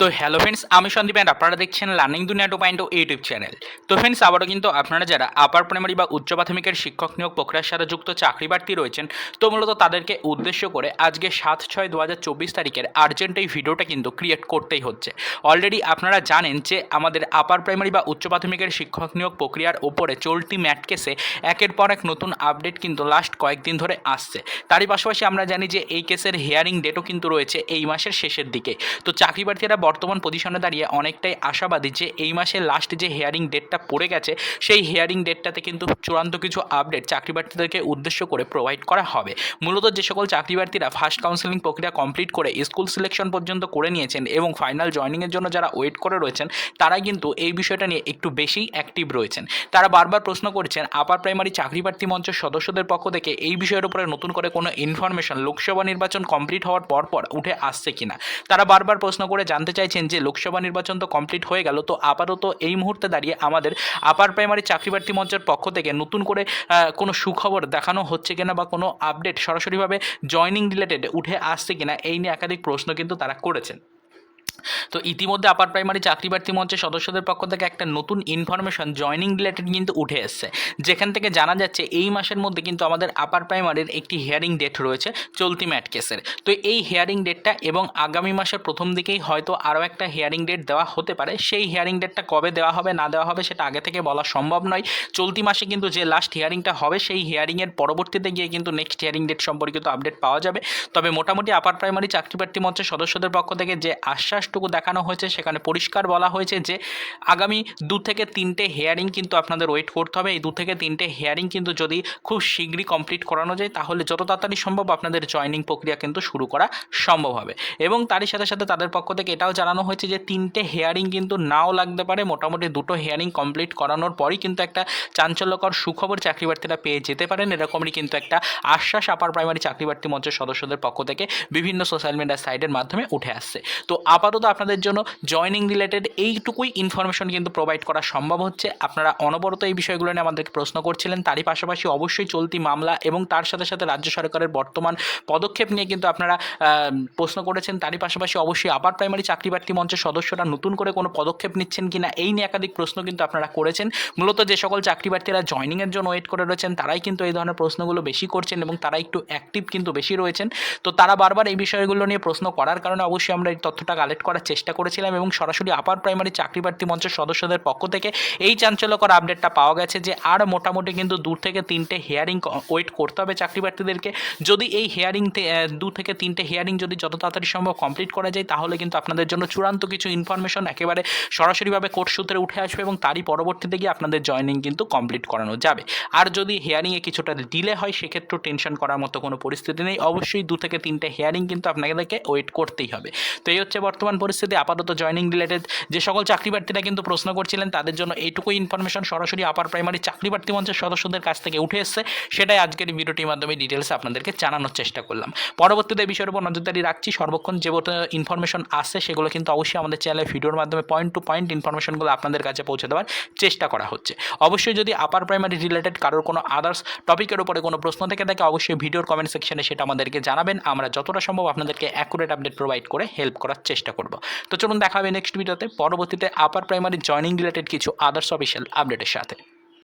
তো hello friends আমি Sandeep and আপনারা দেখছেন learning Duniya two point YouTube channel তো ফ্রেন্ডস আবারও কিন্তু আপনারা যারা আপার প্রাইমারি বা উচ্চ প্রাথমিকের শিক্ষক নিয়োগ প্রক্রিয়ার সাথে যুক্ত চাকরি প্রার্থী রয়েছেন, তো মূলত তাদেরকে উদ্দেশ্য করে আজকে সাত ছয় দু হাজার চব্বিশ তারিখের আর্জেন্ট এই ভিডিওটা কিন্তু ক্রিয়েট করতেই হচ্ছে। অলরেডি আপনারা জানেন যে আমাদের আপার প্রাইমারি বা উচ্চ প্রাথমিকের শিক্ষক নিয়োগ প্রক্রিয়ার ওপরে চলতি ম্যাট কেসে একের পর এক নতুন আপডেট কিন্তু লাস্ট কয়েকদিন ধরে আসছে। তারই পাশাপাশি আমরা জানি যে এই কেসের হিয়ারিং ডেটও কিন্তু রয়েছে এই মাসের শেষের দিকে। তো চাকরি প্রার্থীরা বর্তমান পজিশনে দাঁড়িয়ে অনেকটাই আশাবাদী যে এই মাসের লাস্ট যে হেয়ারিং ডেটটা পড়ে গেছে, সেই হেয়ারিং ডেটটাতে কিন্তু চূড়ান্ত কিছু আপডেট চাকরি প্রার্থীদেরকে উদ্দেশ্য করে প্রোভাইড করা হবে। মূলত যে সকল চাকরি প্রার্থীরা ফার্স্ট কাউন্সেলিং প্রক্রিয়া কমপ্লিট করে স্কুল সিলেকশন পর্যন্ত করে নিয়েছেন এবং ফাইনাল জয়নিংয়ের জন্য যারা ওয়েট করে রয়েছেন তারা কিন্তু এই বিষয়টা নিয়ে একটু বেশি অ্যাক্টিভ রয়েছেন। তারা বারবার প্রশ্ন করছেন আপার প্রাইমারি চাকরি প্রার্থী মঞ্চের সদস্যদের পক্ষ থেকে এই বিষয়ের উপরে নতুন করে কোনো ইনফরমেশন লোকসভা নির্বাচন কমপ্লিট হওয়ার পর পর উঠে আসছে কিনা? তারা বারবার প্রশ্ন করে জানতে চাইছেন যে লোকসভা নির্বাচন তো কমপ্লিট হয়ে গেল, তো আপাতত এই মুহূর্তে দাঁড়িয়ে আমাদের আপার প্রাইমারি চাকরি প্রার্থী মঞ্চের পক্ষ থেকে নতুন করে কোনো সুখবর দেখানো হচ্ছে কিনা বা কোনো আপডেট সরাসরিভাবে জয়নিং রিলেটেড উঠে আসছে কিনা, এই নিয়ে একাধিক প্রশ্ন কিন্তু তারা করেছেন। তো ইতিমধ্যে আপার প্রাইমারি চাকরি প্রার্থী মঞ্চের সদস্যদের পক্ষ থেকে একটা নতুন ইনফরমেশন জয়নিং রিলেটেড কিন্তু উঠে এসছে। যেখান থেকে জানা যাচ্ছে এই মাসের মধ্যে কিন্তু আমাদের আপার প্রাইমারির একটি হিয়ারিং ডেট রয়েছে চলতি ম্যাট কেসের তো এই হিয়ারিং ডেটটা এবং আগামী মাসের প্রথম দিকেই হয়তো আরও একটা হিয়ারিং ডেট দেওয়া হতে পারে। সেই হিয়ারিং ডেটটা কবে দেওয়া হবে, না দেওয়া হবে সেটা আগে থেকে বলা সম্ভব নয়। চলতি মাসে কিন্তু যে লাস্ট হিয়ারিংটা হবে সেই হিয়ারিংয়ের পরবর্তীতে গিয়ে কিন্তু নেক্সট হিয়ারিং ডেট সম্পর্কিত আপডেট পাওয়া যাবে। তবে মোটামুটি আপার প্রাইমারি চাকরি প্রার্থী মঞ্চের সদস্যদের পক্ষ থেকে যে আশ্বাসটুকু দেখানো হয়েছে। সেখানে পরিষ্কার বলা হয়েছে যে, আগামী দু থেকে তিনটে হেয়ারিং কিন্তু আপনাদের ওয়েট করতে হবে। এই দু থেকে তিনটে হেয়ারিং কিন্তু যদি খুব শীঘ্রই কমপ্লিট করানো যায়, তাহলে যত তাড়াতাড়ি সম্ভব আপনাদের জয়নিং প্রক্রিয়া কিন্তু শুরু করা সম্ভব হবে। এবং তারই সাথে সাথে তাদের পক্ষ থেকে এটাও জানানো হয়েছে যে, তিনটে হেয়ারিং কিন্তু নাও লাগতে পারে। মোটামুটি দুটো হেয়ারিং কমপ্লিট করানোর পরই কিন্তু একটা চাঞ্চল্যকর সুখবর চাকরি প্রার্থীরা পেয়ে যেতে পারেন। এরকমই কিন্তু একটা আশ্বাস আপার প্রাইমারি চাকরি প্রার্থী মঞ্চের সদস্যদের পক্ষ থেকে বিভিন্ন সোশ্যাল মিডিয়া সাইটের মাধ্যমে উঠে আসছে। তো আপাতত আপনাদের জন্য জয়নিং রিলেটেড এইটুকুই ইনফরমেশন কিন্তু প্রোভাইড করা সম্ভব হচ্ছে। আপনারা অনবরত এই বিষয়গুলো নিয়ে আমাদেরকে প্রশ্ন করছিলেন। তারই পাশাপাশি অবশ্যই চলতি মামলা এবং তার সাথে সাথে রাজ্য সরকারের বর্তমান পদক্ষেপ নিয়ে কিন্তু আপনারা প্রশ্ন করেছেন। তারই পাশাপাশি অবশ্যই আপার প্রাইমারি চাকরি প্রার্থী মঞ্চের সদস্যরা নতুন করে কোনো পদক্ষেপ নিচ্ছেন কিনা এই নিয়ে একাধিক প্রশ্ন কিন্তু আপনারা করেছেন। মূলত যে সকল চাকরি প্রার্থীরা জয়নিংয়ের জন্য ওয়েট করে রয়েছেন, তারাই কিন্তু এই ধরনের প্রশ্নগুলো বেশি করছেন এবং তারা একটু অ্যাক্টিভ কিন্তু বেশি রয়েছেন। তো তারা বারবার এই বিষয়গুলো নিয়ে প্রশ্ন করার কারণে অবশ্যই আমরা এই তথ্যটা কালেক্ট করার চেষ্টা করেছিলাম এবং সরাসরি আপার প্রাইমারি চাকরি প্রার্থী মঞ্চের সদস্যদের পক্ষ থেকে এই চাঞ্চল্যকর আপডেটটা পাওয়া গেছে যে আর মোটামুটি কিন্তু দু থেকে তিনটে হেয়ারিং ওয়েট করতে হবে চাকরি প্রার্থীদেরকে যদি এই হেয়ারিং দু থেকে তিনটে হেয়ারিং যদি যত তাড়াতাড়ি সম্ভব কমপ্লিট করা যায়, তাহলে কিন্তু আপনাদের জন্য চূড়ান্ত কিছু ইনফরমেশন একেবারে সরাসরিভাবে কোর্ট সূত্রে উঠে আসবে এবং তারই পরবর্তীতে গিয়ে আপনাদের জয়নিং কিন্তু কমপ্লিট করানো যাবে। আর যদি হেয়ারিংয়ে কিছুটা ডিলে হয়, সেক্ষেত্রেও টেনশন করার মতো কোনো পরিস্থিতি নেই। অবশ্যই দু থেকে তিনটে হেয়ারিং কিন্তু আপনাদেরকে ওয়েট করতেই হবে। তো এই হচ্ছে বর্তমান পরিস্থিতি, আপাতত জয়নিং রিলেটেড যে সকল চাকরি প্রার্থীরা কিন্তু প্রশ্ন করছিলেন, তাদের জন্য এইটুকু ইনফরমেশন সরাসরি আপার প্রাইমারি চাকরি প্রার্থী মঞ্চের সদস্যদের কাছ থেকে উঠে এসছে। সেটাই আজকের ভিডিওটির মাধ্যমে ডিটেলস আপনাদেরকে জানানোর চেষ্টা করলাম। পরবর্তীতে বিষয়ের উপর নজরদারি রাখছি। সর্বক্ষণ যে ইনফরমেশন আসছে সেগুলো কিন্তু অবশ্যই আমাদের চ্যানেলে ভিডিওর মাধ্যমে পয়েন্ট টু পয়েন্ট ইনফরমেশনগুলো আপনাদের কাছে পৌঁছে দেওয়ার চেষ্টা করা হচ্ছে। অবশ্যই যদি আপার প্রাইমারি রিলেটেড কারোর কোনো আদার্স টপিকের উপরে কোনো প্রশ্ন থেকে থাকে, অবশ্যই ভিডিওর কমেন্ট সেকশনে সেটা আমাদেরকে জানাবেন। আমরা যতটা সম্ভব আপনাদেরকে অ্যাকুরেট আপডেট প্রোভাইড করে হেল্প করার চেষ্টা করব। তো চলুন দেখা হবে নেক্সট ভিডিওতে পরবর্তীতে আপার প্রাইমারি জয়নিং রিলেটেড কিছু আদার্স অফিসিয়াল আপডেটের সাথে।